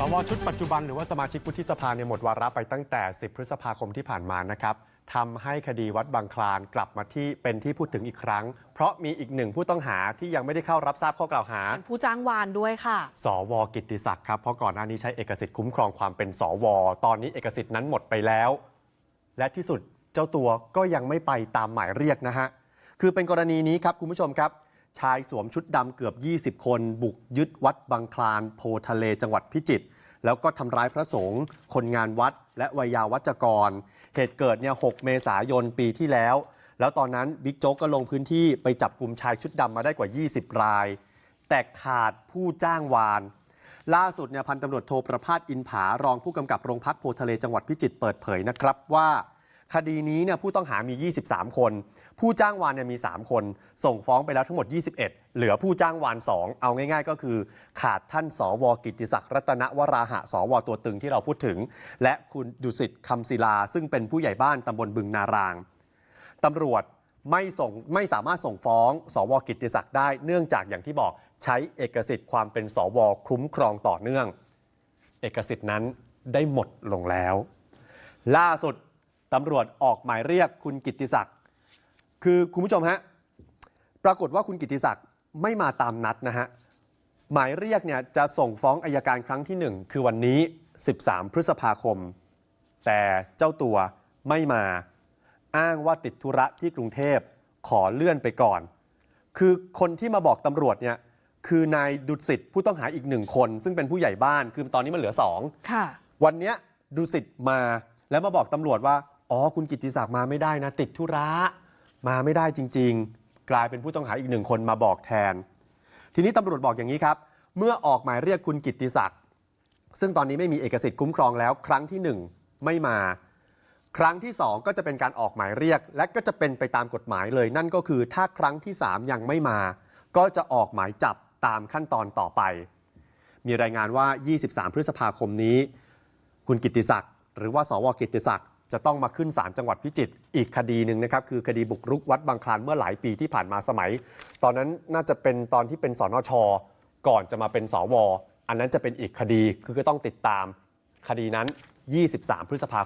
สวชุดปัจจุบันหรือว่าสมาชิกวุฒิสภาเนี่ยหมดวาระไปตั้งแต่ 10 พฤษภาคมที่ผ่านมานะครับทำให้คดีวัดบางคลานกลับมาที่เป็นที่พูดถึงอีกครั้ง เพราะมีอีกหนึ่งผู้ต้องหาที่ยังไม่ได้เข้ารับทราบข้อกล่าวหา ผู้จ้างวานด้วยค่ะ สวกิตติศักดิ์ครับ เพราะก่อนหน้านี้ใช้เอกสิทธิ์คุ้มครองความเป็นสว ตอนนี้เอกสิทธิ์นั้นหมดไปแล้ว และที่สุดเจ้าตัวก็ยังไม่ไปตามหมายเรียกนะฮะ คือเป็นกรณีนี้ครับคุณผู้ชมครับ ชายสวมชุดดำเกือบ 20 คน บุกยึดวัดบางคลานโพทะเลจังหวัดพิจิตรแล้วก็ทำร้ายพระสงฆ์คนงานวัด และวัยาวัจกร เหตุเกิดเนี่ย 6 เมษายนปีที่แล้ว แล้วตอนนั้นบิ๊กโจ๊กก็ลงพื้นที่ไปจับกลุ่มชายชุดดำมาได้กว่า 20 ราย แต่ขาดผู้จ้างวาน ล่าสุดเนี่ยพันตำรวจโทประภาสอินผารองผู้กำกับโรงพักโพทะเลจังหวัดพิจิตรเปิดเผยนะครับว่า คดีนี้เนี่ยผู้ต้องหามี 23 คน ผู้จ้างวานเนี่ยมี 3 คน ส่งฟ้องไปแล้วทั้งหมด 21 เหลือผู้จ้างวาน 2 เอาง่ายๆ ก็คือ ขาดท่านสวกิติศักดิ์รัตนวราหะ สวตัวตึงที่เราพูดถึง และคุณดุสิตคำศิลา ซึ่งเป็นผู้ใหญ่บ้านตำบลบึงนารางตำรวจไม่ส่งไม่สามารถส่งฟ้อง สวกิตติศักดิ์ได้เนื่องจากอย่างที่บอกใช้เอกสิทธิ์ความเป็นสวคุ้มครองต่อเนื่อง เอกสิทธิ์นั้นได้หมดลงแล้ว ล่าสุด ตำรวจออกหมายเรียกคุณกิตติศักดิ์คือคุณผู้ชมฮะปรากฏว่าคุณกิตติศักดิ์ไม่มาตามนัดนะฮะหมายเรียกเนี่ยจะส่งฟ้องอายการครั้งที่ 1 คือวันนี้ 13 พฤษภาคม แต่เจ้าตัวไม่มาอ้างว่าติดธุระที่กรุงเทพขอเลื่อนไปก่อน คือคนที่มาบอกตำรวจเนี่ยคือนายดุสิตผู้ต้องหาอีกหนึ่งคน ซึ่งเป็นผู้ใหญ่บ้านคือตอนนี้มันเหลือสองค่ะวันเนี้ยดุสิตมาแล้วมาบอกตำรวจว่า อ๋อ คุณกิติศักดิ์มาไม่ได้นะ ติดธุระมาไม่ได้จริง ๆ กลายเป็นผู้ต้องหาอีกหนึ่งคนมาบอกแทน ทีนี้ตำรวจบอกอย่างนี้ครับ เมื่อออกหมายเรียกคุณกิติศักดิ์ซึ่งตอนนี้ไม่มีเอกสิทธิ์คุ้มครองแล้ว ครั้งที่หนึ่งไม่มา ครั้งที่ 2 ก็จะเป็นการออกหมายเรียก และก็จะเป็นไปตามกฎหมายเลย นั่นก็คือถ้าครั้งที่ 3 ยังไม่มา ก็จะออกหมายจับตามขั้นตอนต่อไป มีรายงานว่า 23 พฤษภาคมนี้ คุณกิติศักดิ์หรือว่าสวกิตติศักดิ์ จะต้องมาขึ้นศาลจังหวัดพิจิตรอีกคดีหนึ่งนะครับ คือคดีบุกรุกวัดบางคลานเมื่อหลายปีที่ผ่านมาสมัย ตอนนั้นน่าจะเป็นตอนที่เป็นสนช ก่อนจะมาเป็นสว อันนั้นจะเป็นอีกคดีคือก็ต้องติดตามคดีนั้น 23 พฤษภา